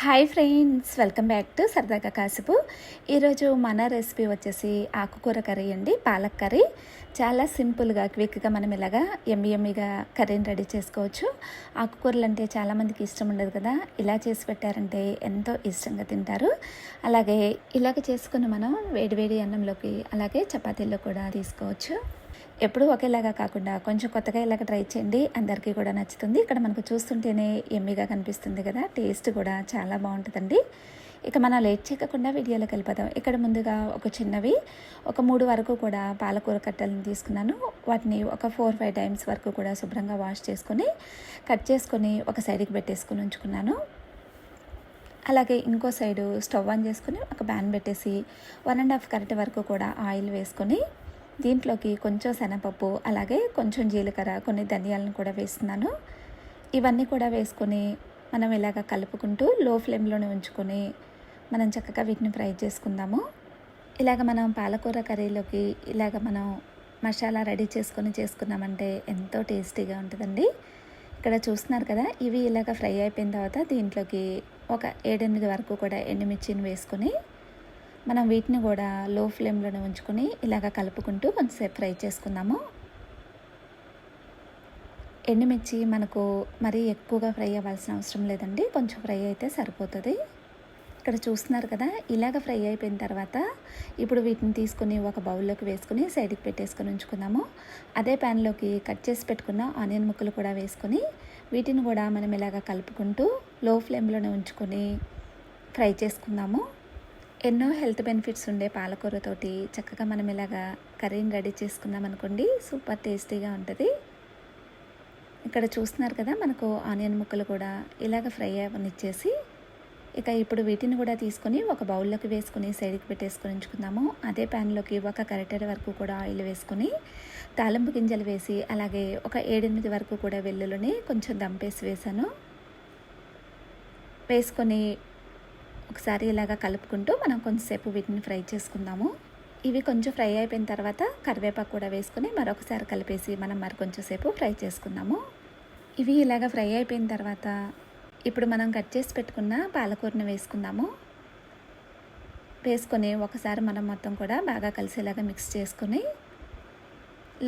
Hi friends welcome back to సరదాగా కాసుపు ఈరోజు మన రెసిపీ వచ్చేసి ఆకుకూర కర్రీ అండి పాలక్ కర్రీ. చాలా సింపుల్గా క్విక్గా మనం ఇలాగా ఎమ్మి ఎమ్మిగా కర్రీని రెడీ చేసుకోవచ్చు. ఆకుకూరలు అంటే చాలామందికి ఇష్టం ఉండదు కదా. ఇలా చేసి పెట్టారంటే ఎంతో ఇష్టంగా తింటారు. అలాగే ఇలాగ చేసుకుని మనం వేడివేడి అన్నంలోకి అలాగే చపాతీల్లో కూడా తీసుకోవచ్చు. ఎప్పుడూ ఒకేలాగా కాకుండా కొంచెం కొత్తగా ఇలాగ ట్రై చేయండి. అందరికీ కూడా నచ్చుతుంది. ఇక్కడ మనకు చూస్తుంటేనే ఎమ్మిగా కనిపిస్తుంది కదా. టేస్ట్ కూడా చాలా బాగుంటుందండి. ఇక మనం లేట్ చేయకుండా వీడియోలోకి వెళ్ళిపోదాం. ఇక్కడ ముందుగా ఒక చిన్నవి ఒక మూడు వరకు కూడా పాలకూర కట్టలను తీసుకున్నాను. వాటిని ఒక ఫోర్ ఫైవ్ టైమ్స్ వరకు కూడా శుభ్రంగా వాష్ చేసుకొని కట్ చేసుకొని ఒక సైడ్కి పెట్టేసుకొని ఉంచుకున్నాను. అలాగే ఇంకో సైడు స్టవ్ ఆన్ చేసుకొని ఒక ప్యాన్ పెట్టేసి వన్ అండ్ హాఫ్ కరెక్ట్ వరకు కూడా ఆయిల్ వేసుకొని దీంట్లోకి కొంచెం శనగపప్పు అలాగే కొంచెం జీలకర్ర కొన్ని ధనియాలను కూడా వేస్తున్నాను. ఇవన్నీ కూడా వేసుకొని మనం ఇలాగ కలుపుకుంటూ లో ఫ్లేమ్లోనే ఉంచుకొని మనం చక్కగా వీటిని ఫ్రై చేసుకుందాము. ఇలాగ మనం పాలకూర కర్రీలోకి ఇలాగ మనం మసాలా రెడీ చేసుకొని చేసుకున్నామంటే ఎంతో టేస్టీగా ఉంటుందండి. ఇక్కడ చూస్తున్నారు కదా ఇవి ఇలాగ ఫ్రై అయిపోయిన తర్వాత దీంట్లోకి ఒక ఏడెనిమిది వరకు కూడా ఎండుమిర్చిని వేసుకొని మనం వీటిని కూడా లో ఫ్లేమ్లోనే ఉంచుకొని ఇలాగ కలుపుకుంటూ కొంచెంసేపు ఫ్రై చేసుకుందాము. ఎండుమిర్చి మనకు మరీ ఎక్కువగా ఫ్రై అవ్వాల్సిన అవసరం లేదండి. కొంచెం ఫ్రై అయితే సరిపోతుంది. ఇక్కడ చూస్తున్నారు కదా ఇలాగ ఫ్రై అయిపోయిన తర్వాత ఇప్పుడు వీటిని తీసుకుని ఒక బౌల్లోకి వేసుకుని సైడ్కి పెట్టేసుకొని ఉంచుకుందాము. అదే ప్యాన్లోకి కట్ చేసి పెట్టుకున్న ఆనియన్ ముక్కలు కూడా వేసుకొని వీటిని కూడా మనం ఇలాగ కలుపుకుంటూ లో ఫ్లేమ్లోనే ఉంచుకొని ఫ్రై చేసుకుందాము. ఎన్నో హెల్త్ బెనిఫిట్స్ ఉండే పాలకూరతోటి చక్కగా మనం ఇలాగా కర్రీని రెడీ చేసుకున్నాం అనుకోండి సూపర్ టేస్టీగా ఉంటుంది. ఇక్కడ చూస్తున్నారు కదా మనకు ఆనియన్ ముక్కలు కూడా ఇలాగ ఫ్రై అవనిచ్చేసి ఇక ఇప్పుడు వీటిని కూడా తీసుకొని ఒక బౌల్లోకి వేసుకొని సైడ్కి పెట్టేసుకొని ఉంచుకుందాము. అదే ప్యాన్లోకి ఒక కరెక్టర్ వరకు కూడా ఆయిల్ వేసుకొని తాలింపు గింజలు వేసి అలాగే ఒక ఏడెనిమిది వరకు కూడా వెల్లుల్లిని కొంచెం దంపేసి వేసాను. వేసుకొని ఒకసారి ఇలాగా కలుపుకుంటూ మనం కొంచెంసేపు వీటిని ఫ్రై చేసుకుందాము. ఇవి కొంచెం ఫ్రై అయిపోయిన తర్వాత కరివేపాకు కూడా వేసుకొని మరొకసారి కలిపేసి మనం మరి కొంచెంసేపు ఫ్రై చేసుకుందాము. ఇవి ఇలాగ ఫ్రై అయిపోయిన తర్వాత ఇప్పుడు మనం కట్ చేసి పెట్టుకున్న పాలకూరని వేసుకుందాము. వేసుకొని ఒకసారి మనం మొత్తం కూడా బాగా కలిసేలాగా మిక్స్ చేసుకొని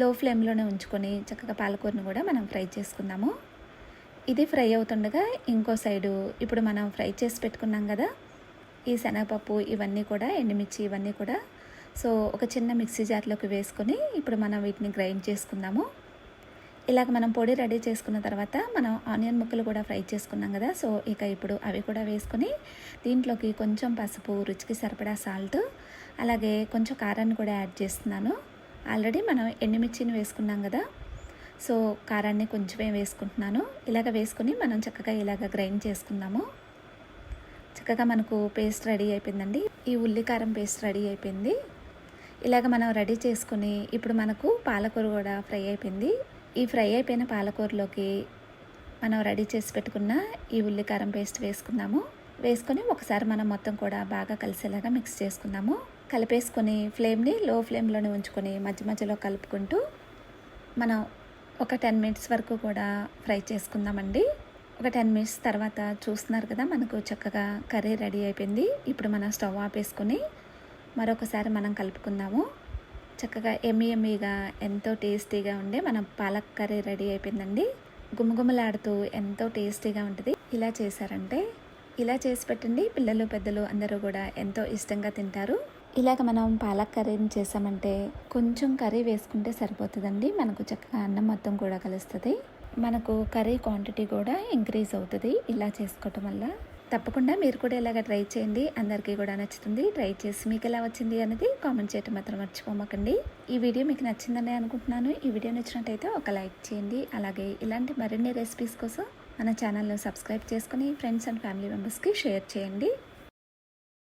లో ఫ్లేమ్లోనే ఉంచుకొని చక్కగా పాలకూరని కూడా మనం ఫ్రై చేసుకుందాము. ఇది ఫ్రై అవుతుండగా ఇంకో సైడు ఇప్పుడు మనం ఫ్రై చేసి పెట్టుకున్నాం కదా ఈ శనగపప్పు ఇవన్నీ కూడా ఎండుమిర్చి ఇవన్నీ కూడా. సో ఒక చిన్న మిక్సీ జార్లోకి వేసుకొని ఇప్పుడు మనం వీటిని గ్రైండ్ చేసుకుందాము. ఇలాగ మనం పొడి రెడీ చేసుకున్న తర్వాత మనం ఆనియన్ ముక్కలు కూడా ఫ్రై చేసుకున్నాం కదా. సో ఇక ఇప్పుడు అవి కూడా వేసుకొని దీంట్లోకి కొంచెం పసుపు రుచికి సరిపడా సాల్ట్ అలాగే కొంచెం కారాన్ని కూడా యాడ్ చేస్తున్నాను. ఆల్రెడీ మనం ఎండుమిర్చిని వేసుకున్నాం కదా. సో కారాన్ని కొంచెమే వేసుకుంటున్నాను. ఇలాగ వేసుకుని మనం చక్కగా ఇలాగ గ్రైండ్ చేసుకుందాము. చక్కగా మనకు పేస్ట్ రెడీ అయిపోయిందండి. ఈ ఉల్లికారం పేస్ట్ రెడీ అయిపోయింది. ఇలాగ మనం రెడీ చేసుకుని ఇప్పుడు మనకు పాలకూర కూడా ఫ్రై అయిపోయింది. ఈ ఫ్రై అయిపోయిన పాలకూరలోకి మనం రెడీ చేసి పెట్టుకున్న ఈ ఉల్లికారం పేస్ట్ వేసుకుందాము. వేసుకొని ఒకసారి మనం మొత్తం కూడా బాగా కలిసేలాగా మిక్స్ చేసుకుందాము. కలిపేసుకొని ఫ్లేమ్ని లో ఫ్లేమ్లోనే ఉంచుకొని మధ్య మధ్యలో కలుపుకుంటూ మనం ఒక టెన్ మినిట్స్ వరకు కూడా ఫ్రై చేసుకుందామండి. ఒక టెన్ మినిట్స్ తర్వాత చూస్తున్నారు కదా మనకు చక్కగా కర్రీ రెడీ అయిపోయింది. ఇప్పుడు మనం స్టవ్ ఆపేసుకొని మరొకసారి మనం కలుపుకుందాము. చక్కగా ఎమ్మి ఎమ్మిగా ఎంతో టేస్టీగా ఉండే మన పాలక్ కర్రీ రెడీ అయిపోయిందండి. గుమగుమలాడుతూ ఎంతో టేస్టీగా ఉంటుంది. ఇలా చేశారంటే ఇలా చేసి పెట్టండి. పిల్లలు పెద్దలు అందరూ కూడా ఎంతో ఇష్టంగా తింటారు. ఇలాగ మనం పాలక్ కర్రీని చేసామంటే కొంచెం కర్రీ వేసుకుంటే సరిపోతుందండి. మనకు చక్కగా అన్నం మొత్తం కూడా కలుస్తుంది. మనకు కర్రీ క్వాంటిటీ కూడా ఇంక్రీజ్ అవుతుంది. ఇలా చేసుకోవటం వల్ల తప్పకుండా మీరు కూడా ఇలాగ ట్రై చేయండి. అందరికీ కూడా నచ్చుతుంది. ట్రై చేసి మీకు ఎలా వచ్చింది అనేది కామెంట్ చేయటం మాత్రం మర్చిపోమకండి. ఈ వీడియో మీకు నచ్చిందని అనుకుంటున్నాను. ఈ వీడియో నచ్చినట్టయితే ఒక లైక్ చేయండి. అలాగే ఇలాంటి మరిన్ని రెసిపీస్ కోసం మన ఛానల్ను సబ్స్క్రైబ్ చేసుకుని ఫ్రెండ్స్ అండ్ ఫ్యామిలీ మెంబర్స్కి షేర్ చేయండి.